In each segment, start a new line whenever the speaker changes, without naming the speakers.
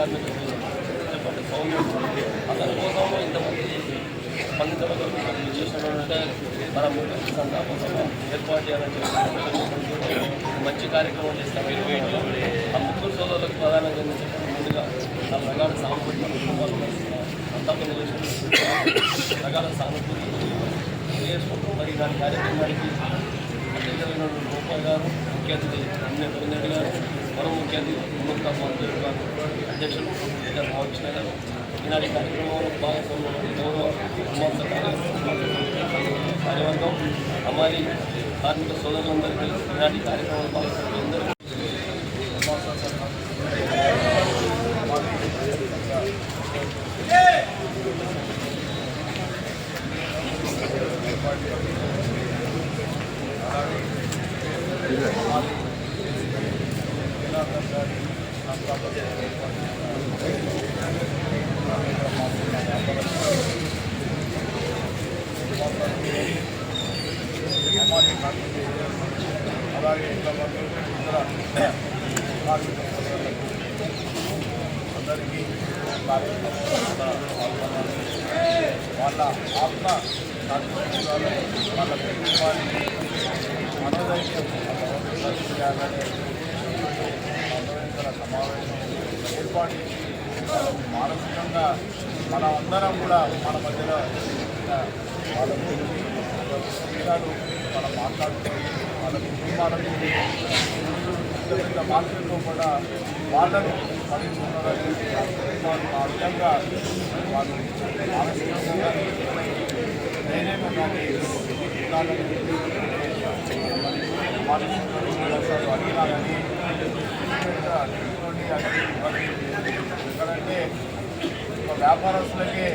కార్మిక చెప్పండి సౌమ్యం అతని కోసం ఇంతమంది స్పందించడం మన ఏర్పాటు చేయాలని చెప్పి మంచి కార్యక్రమం చేస్తాం ఆ ముగ్గురు సోదరులకు ప్రధానంగా ఏంటంటే ముందుగా నాలుగు రకాల సానుభూతి కుటుంబాలు సంతాప నిదర్శనం రకాల సానుభూతి చేసుకుంటూ మరి దాని కార్యక్రమానికి అధ్యక్షులైన గోపాల్ గారు ముఖ్య అతిథి అన్య గారు మరో ముఖ్య అతిథి ఉన్నత మంత్రులు గారు అధ్యక్షులు ఇద్దరు రామకృష్ణ గారు ఈనాటి కార్యక్రమంలో భాగస్వామ్యం గౌరవ ఉమాంత కార్యవర్గం అమ్మాయి కార్మిక సోదరులందరికీ ఈనాటి కార్యక్రమంలో భాగస్వామ్యం
అలాగే ఇతర అందరికీ వాళ్ళ ఆత్మ వాళ్ళ కుటుంబానికి మనోధైర్యం చేయాలని సమావేశం ఏర్పాటు చేసి మానసికంగా మన అందరం కూడా మన మధ్యలో వాళ్ళ గురించి మనం మాట్లాడుకొని వాళ్ళ కుటుంబాలకు పెద్ద పెద్ద మార్కెట్లో కూడా వాళ్ళను పడించుకున్నారని వాళ్ళు ఆ విధంగా వాళ్ళు మానసికంగా కానీ కానీ ఉండాలని మరి మానసికంగా విలాసాలు ఇబ్బంది ఎందుకంటే ఒక వ్యాపారస్తులకే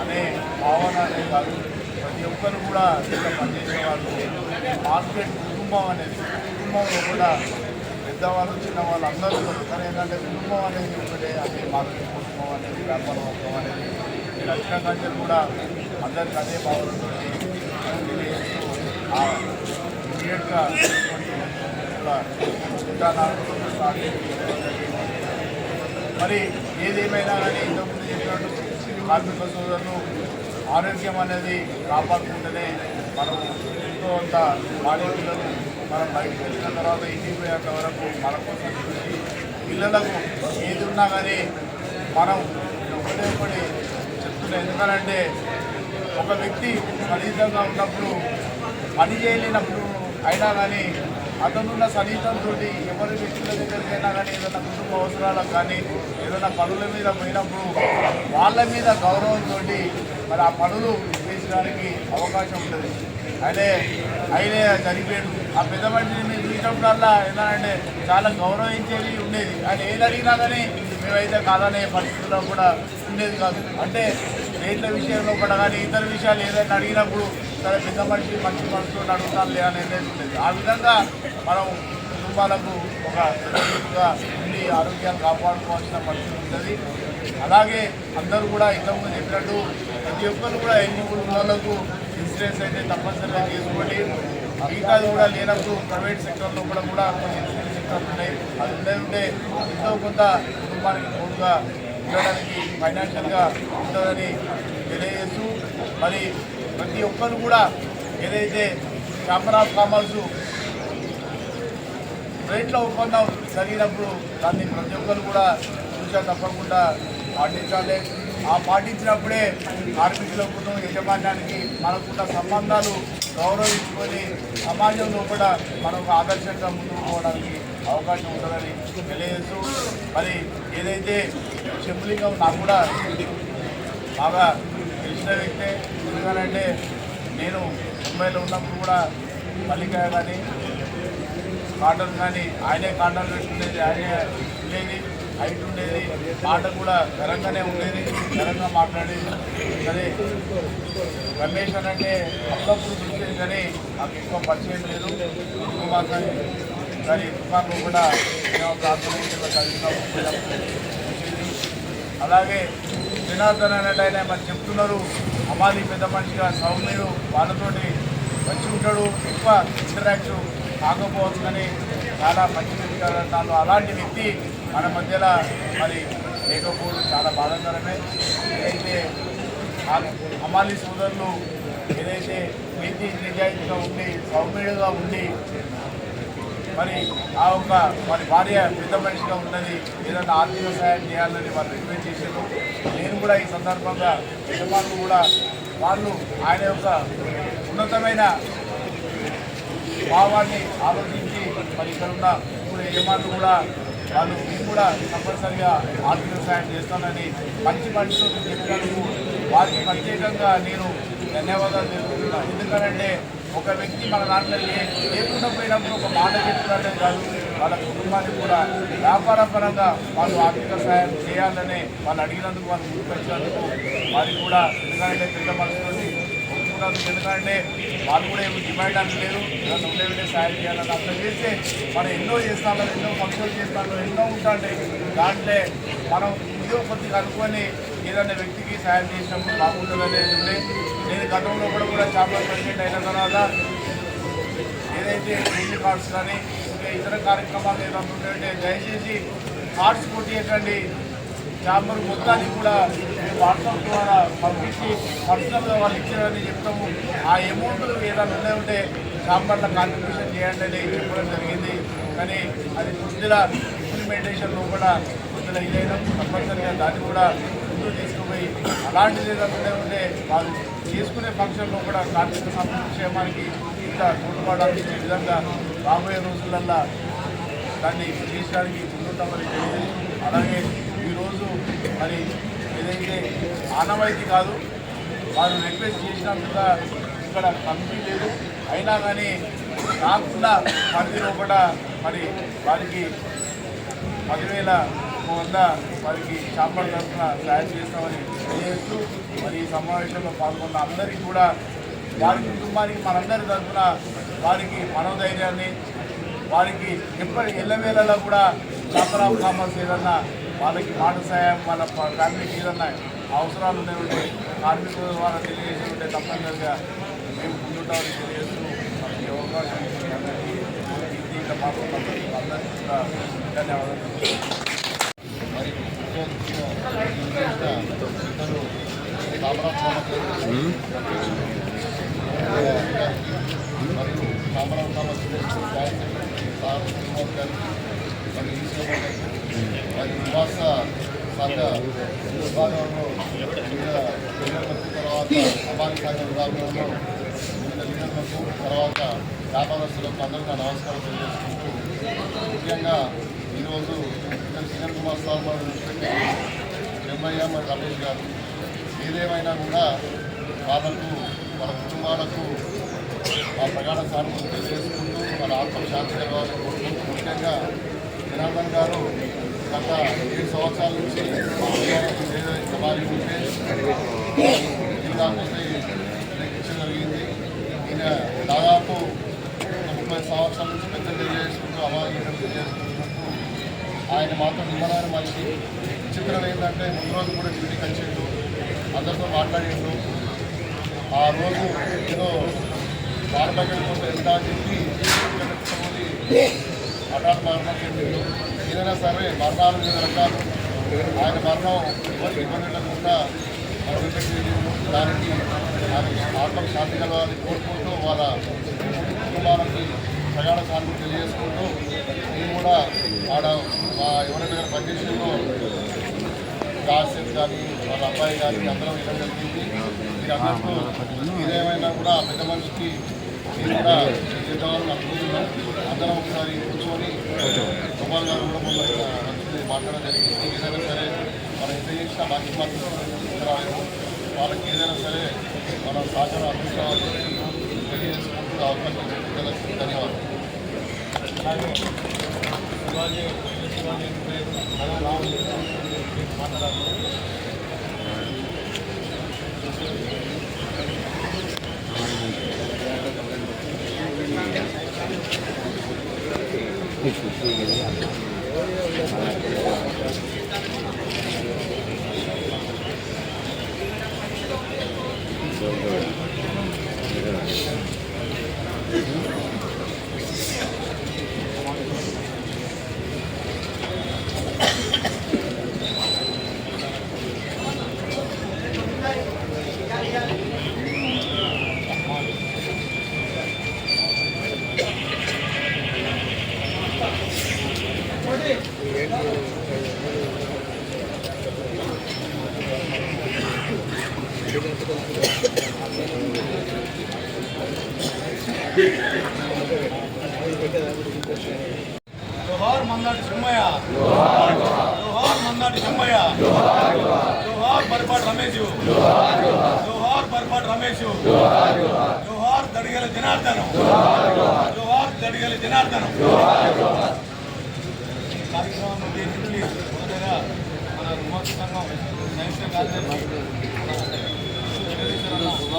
అనే భావన అనే కాదు. ప్రతి ఒక్కరు కూడా ఇక్కడ పనిచేసే వాళ్ళు మార్కెట్ కుటుంబం అనేది కుటుంబంలో కూడా పెద్దవాళ్ళు చిన్నవాళ్ళు అందరూ ఉన్నారు. కానీ ఏంటంటే కుటుంబం అనేది ఒకటే అంటే మార్కెట్ కుటుంబం అనేది వ్యాపార వర్గం అనేది నేను కంటే కూడా అందరికీ అదే భావనతో ఆ ఇమీడియట్గా కూడా విధానాలు మరి ఏదేమైనా కానీ ఇంతకుముందు చెప్పినట్టు కార్మిక సోదరులు ఆరోగ్యం అనేది కాపాడుకుంటేనే మనం ఎంతో అంత బాడీ మనం బయటకు వెళ్ళిన తర్వాత ఇంటికి వరకు మన కోసం చూసి పిల్లలకు ఏది ఉన్నా కానీ మనం ఒకటే ఒకటి చెప్తున్నాం. ఎందుకంటే ఒక వ్యక్తి సన్నిహితంగా ఉన్నప్పుడు పని చేయలేనప్పుడు అయినా కానీ అతనున్న సన్నిహితంతో ఎవరి వ్యక్తుల దగ్గరికైనా కానీ ఏదైనా కుటుంబ అవసరాలకు కానీ ఏదైనా పనుల మీద పోయినప్పుడు వాళ్ళ మీద గౌరవంతో మరి ఆ పనులు చేసడానికి అవకాశం ఉంటుంది. అయితే అయినే చనిపోయాడు. ఆ పెద్ద మనిషిని మేము చూసినప్పుడల్లా ఏంటంటే చాలా గౌరవించేది ఉండేది. ఆయన ఏది అడిగినా కానీ మేమైతే కాదనే పరిస్థితుల్లో కూడా ఉండేది కాదు. అంటే రేట్ల విషయంలో కూడా కానీ ఇతర విషయాలు ఏదైనా అడిగినప్పుడు సరే పెద్ద మనిషి మంచి మనసుతో అడుగుతానులే అనేది ఉండేది. ఆ విధంగా మనం కుటుంబాలకు ఒక పెద్దగా ఉండి ఆరోగ్యాన్ని కాపాడుకోవాల్సిన పరిస్థితి ఉంటుంది అలాగే అందరూ కూడా ఇంతకుముందు చెప్పినట్టు ప్రతి ఒక్కరు కూడా ఎన్ని కుటుంబాలకు వాళ్ళకు ఇన్సూరెన్స్ అయితే తప్పనిసరిగా చేసుకోండి మిగతాది కూడా లేనప్పుడు ప్రైవేట్ సెక్టర్లో కూడా కూడా కొన్ని ఇన్సూరెన్స్ సెక్టర్లు ఉన్నాయి. అది ఉండే ఎంతో కొంత కుటుంబానికి తోడుగా ఉండడానికి ఫైనాన్షియల్గా ఉంటుందని తెలియజేస్తూ మరి ప్రతి ఒక్కరు కూడా ఏదైతే ఛాంబర్ ఆఫ్ కామర్స్ రేట్ల ఒప్పందం జరిగినప్పుడు దాన్ని ప్రతి ఒక్కరు కూడా చూసా తప్పకుండా పాటించాలి. ఆ పాటించినప్పుడే కార్మికులకు యజమాన్యానికి మనకున్న సంబంధాలు గౌరవించుకొని సమాజంలో కూడా మనకు ఆదర్శంగా ముందుకు పోవడానికి అవకాశం ఉంటుందని తెలియజేస్తూ మరి ఏదైతే చెంబులింగం నాకు కూడా బాగా తెలిసిన వ్యక్తే ఎందుకంటే నేను ముంబైలో ఉన్నప్పుడు కూడా మల్లికాయ కానీ కాటన్ కానీ ఆయనే కాటన్ పెట్టుకునేది ఆయనే ఉండేది. హైట్ ఉండేది మాట కూడా ఘనంగానే ఉండేది ఘనంగా మాట్లాడేది. సరే రమేష్ అని అంటే అప్పుడప్పుడు చూసేది కానీ నాకు ఎక్కువ పరిచయం లేదు. కుమార్ కానీ కానీ తుఫాన్లో కూడా మేము ప్రార్థన కలిసినప్పుడు అలాగే జనార్దన్ అన్నట్టు ఆయన మరి చెప్తున్నారు అమాది పెద్ద మనిషిగా సౌమ్యుడు వాళ్ళతోటి మంచి ఉంటాడు ఎక్కువ ఇంటరాక్ట్ కాకపోవచ్చు కానీ చాలా మంచి వ్యక్తి కదా తాను అలాంటి వ్యక్తి మన మధ్యలో మరి లేకపోవడం చాలా బాధాకరమే. ఏదైతే అమాలి సోదరులు ఏదైతే నీతి నిజాయితీగా ఉండి సౌమ్యుడుగా ఉండి మరి ఆ యొక్క వారి భార్య పెద్ద మనిషిగా ఉన్నది ఏదైనా ఆర్థిక సహాయం చేయాలని వాళ్ళు రిక్వెస్ట్ చేశారు. నేను కూడా ఈ సందర్భంగా యజమానులు కూడా వాళ్ళు ఆయన యొక్క ఉన్నతమైన భావాన్ని ఆలోచించి మరి ఇక్కడ ఉన్న ఇప్పుడు యజమానులు కూడా వాళ్ళు మీరు కూడా తప్పనిసరిగా ఆర్థిక సహాయం చేస్తానని మంచి మనుషులు చెప్పినందుకు వారికి ప్రత్యేకంగా నేను ధన్యవాదాలు తెలుపుతున్నాను. ఎందుకంటే ఒక వ్యక్తి మన దాంట్లో లేకుండా పోయినప్పుడు ఒక మాట చెప్తున్నట్టే కాదు వాళ్ళ కుటుంబానికి కూడా వ్యాపార పరంగా వాళ్ళు ఆర్థిక సహాయం చేయాలని వాళ్ళు అడిగినందుకు వాళ్ళు ముందుకొచ్చినందుకు వారికి కూడా ఎందుకంటే పెద్ద మనసుతోటి ఎందుకంటే వాళ్ళు కూడా ఏమి డిమాండ్ అని సాయం చేయాలని అర్థం చేస్తే మనం ఎన్నో చేస్తాము ఎన్నో ఫంక్షన్లు చేస్తాము ఎన్నో ఉంటాయి దాంట్లో మనం ఇదో కొద్దిగా అనుకొని ఏదైనా వ్యక్తికి సాయం చేసినప్పుడు బాగుంటుంది అనేది ఉండే నేను గతంలో కూడా కూడా చాలా ప్రెసిడెంట్ అయిన తర్వాత ఏదైతే పెళ్ళి కార్డ్స్ కానీ ఇంకా ఇతర కార్యక్రమాలు ఏదైనా దయచేసి కార్డ్స్ కొట్టియకండి చాంబర్ మొత్తాన్ని కూడా వాట్సాప్ ద్వారా పంపించి పర్సనల్గా వాళ్ళు ఇచ్చారని చెప్తాము. ఆ అమౌంట్ ఏదైనా ఉండే ఉంటే చాంబర్లో కాంట్రిబ్యూషన్ చేయండి అని చెప్పడం జరిగింది. కానీ అది కొద్దిగా ఇంప్లిమెంటేషన్లో కూడా కొద్దిగా ఇదైనా తప్పనిసరిగా దాన్ని కూడా ముందు తీసుకుపోయి అలాంటిది ఏదైనా ఉంటే వాళ్ళు చేసుకునే ఫంక్షన్లో కూడా కార్మిక సంక్షేమానికి ఇంకా తోడ్పాటు అందించే విధంగా రాబోయే రోజులల్లో దాన్ని చేయడానికి ముందుంటామని తెలియజేసి అలాగే ఈరోజు మరి ఏదైతే ఆనవాయితీ కాదు వారు రిక్వెస్ట్ చేసినందుగా ఇక్కడ కమిటీ లేదు అయినా కానీ కాకుండా పరిధిలో కూడా మరి వారికి పదివేల వంద వారికి చాంబర్ తరఫున తయారు చేస్తామని తెలియజేస్తూ మరి ఈ సమావేశంలో పాల్గొన్న అందరికీ కూడా వారి కుటుంబానికి మనందరి తరఫున వారికి మనోధైర్యాన్ని వారికి ఎప్పటి ఎల్లవేళలా కూడా చాంబర్ కామర్స్ ఏదన్నా వాళ్ళకి మాట సాయం వాళ్ళ ఫ్యామిలీకి ఏదన్నా అవసరాలు ఉన్నాయంటే కార్మికుల ద్వారా తెలియజేసి ఉంటే తప్పనిసరిగా మేము ముందుంటామని తెలియజేస్తాం
నివాస సంఘ విభాగంలో వివిధ తర్వాత సమాజ సంఘ విభాగంలో వివిధ లీడర్లకు తర్వాత వ్యాపారస్తులకు అందరికీ నా నమస్కారం తెలియజేసుకుంటూ ముఖ్యంగా ఈరోజు ఇద్దరు కిరణ్ కుమార్ సార్ వారు మరి రమేష్ గారు. ఏదేమైనా కూడా వాళ్ళకు వాళ్ళ కుటుంబాలకు ఆ ప్రగాఢ సానుభూతి తెలియజేసుకుంటూ వాళ్ళ ఆత్మశాంతి కలగాలని కోరుకుంటూ ముఖ్యంగా జనార్దన్ గారు గత ఏడు సంవత్సరాల నుంచి ఏదైతే సమాజం ఉంటే జిల్లా కోసం లెక్కించడం జరిగింది ఈయన దాదాపు ఒక ముప్పై సంవత్సరాల నుంచి పెద్ద తెలియజేసుకుంటూ అమాయకం తెలియజేసుకుంటున్నట్టు ఆయన మాతో నిమ్మలాన్ని మనిషి. విచిత్రం ఏంటంటే ముందు రోజు కూడా డ్యూటీకి వచ్చిండు అందరితో మాట్లాడిండు. ఆ రోజు ఏదో బార్బగల్ కోసం ఎంత అని చెప్పి హఠాత్ మరణం చెందిండు. ఏదైనా సరే మరణాలు వివిధ రకాలు. ఆయన మరణం ఎవరికి ఇబ్బంది లేకుండా దానికి ఆయన ఆత్మ శాంతి కలవాలని కోరుకుంటూ వాళ్ళ కుటుంబాలకి ప్రగాఢ శాంతి తెలియజేసుకుంటూ నేను కూడా ఆడ మా ఎవరైనా దగ్గర పనిచేసేలో కాసేపు కానీ వాళ్ళ అబ్బాయి కానీ అందరం ఇవ్వడం జరిగింది మీరందరితో ఇదేమైనా కూడా పెద్ద మనిషికి నేను కూడా చేద్దామని అనుకుంటున్నాం. అందరం ఒకసారి కూర్చొని గోపాల్ గారు కూడా మమ్మల్ని మాట్లాడడం జరిగింది. ఏదైనా సరే మనం ఎంత చేసినా బాకీ మాత్రం వాళ్ళకి ఏదైనా సరే మనం సహకారం అందించాలని 아웃까지
제가 다녀왔습니다. Thank you.
జోహార్ మందాటి సింహయ్య జోహార్ మందాటి సింహయ్య జోహార్ బర్పాటి రమేష్ జోహార్ బర్పాటి రమేష్ జోహార్ దడిగల జనార్దనం. జోహార్ దడిగల జనార్దనం. కార్యక్రమం ఉద్దేశించి మొదటగా మన విమోచన సంఘం కార్యదర్శి అలాగే సంఘం కూడా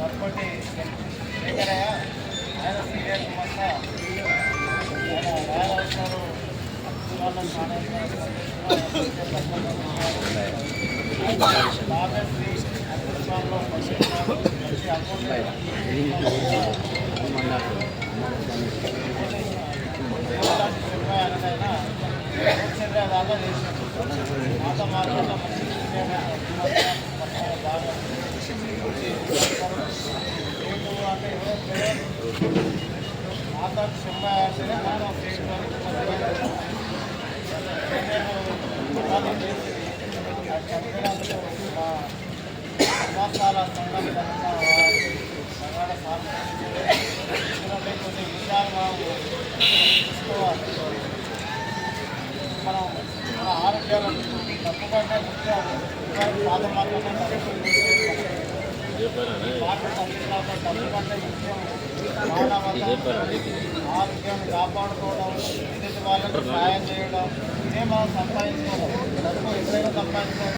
గణపతి శేఖరయ్య ఆయన సీనియర్ కుమార్తె ఆయన రాయరాజు వాళ్ళని రాజశ్రీ మంచి అకౌంట్ దేవదాసి చేసినట్టు మాట మార్గంలో మంచి బాగా రేపు అంటే ఎవరో మాతా శర్మ అంటేనే మనం సంవత్సరాల సంఘం కొన్ని విషయాలు మనం చూసుకోవాలి మనం మన ఆరోగ్యాలను తప్పు కంటే ముఖ్యం పాత మాత్రమే పాట తప్పు తప్పు కంటే ముఖ్యం మానవత ఆరోగ్యాన్ని కాపాడుకోవడం వాళ్ళకి సహాయం చేయడం ఇదే మనం సంపాదించుకోవడం డబ్బు ఎప్పుడైనా సంపాదించుకోవడం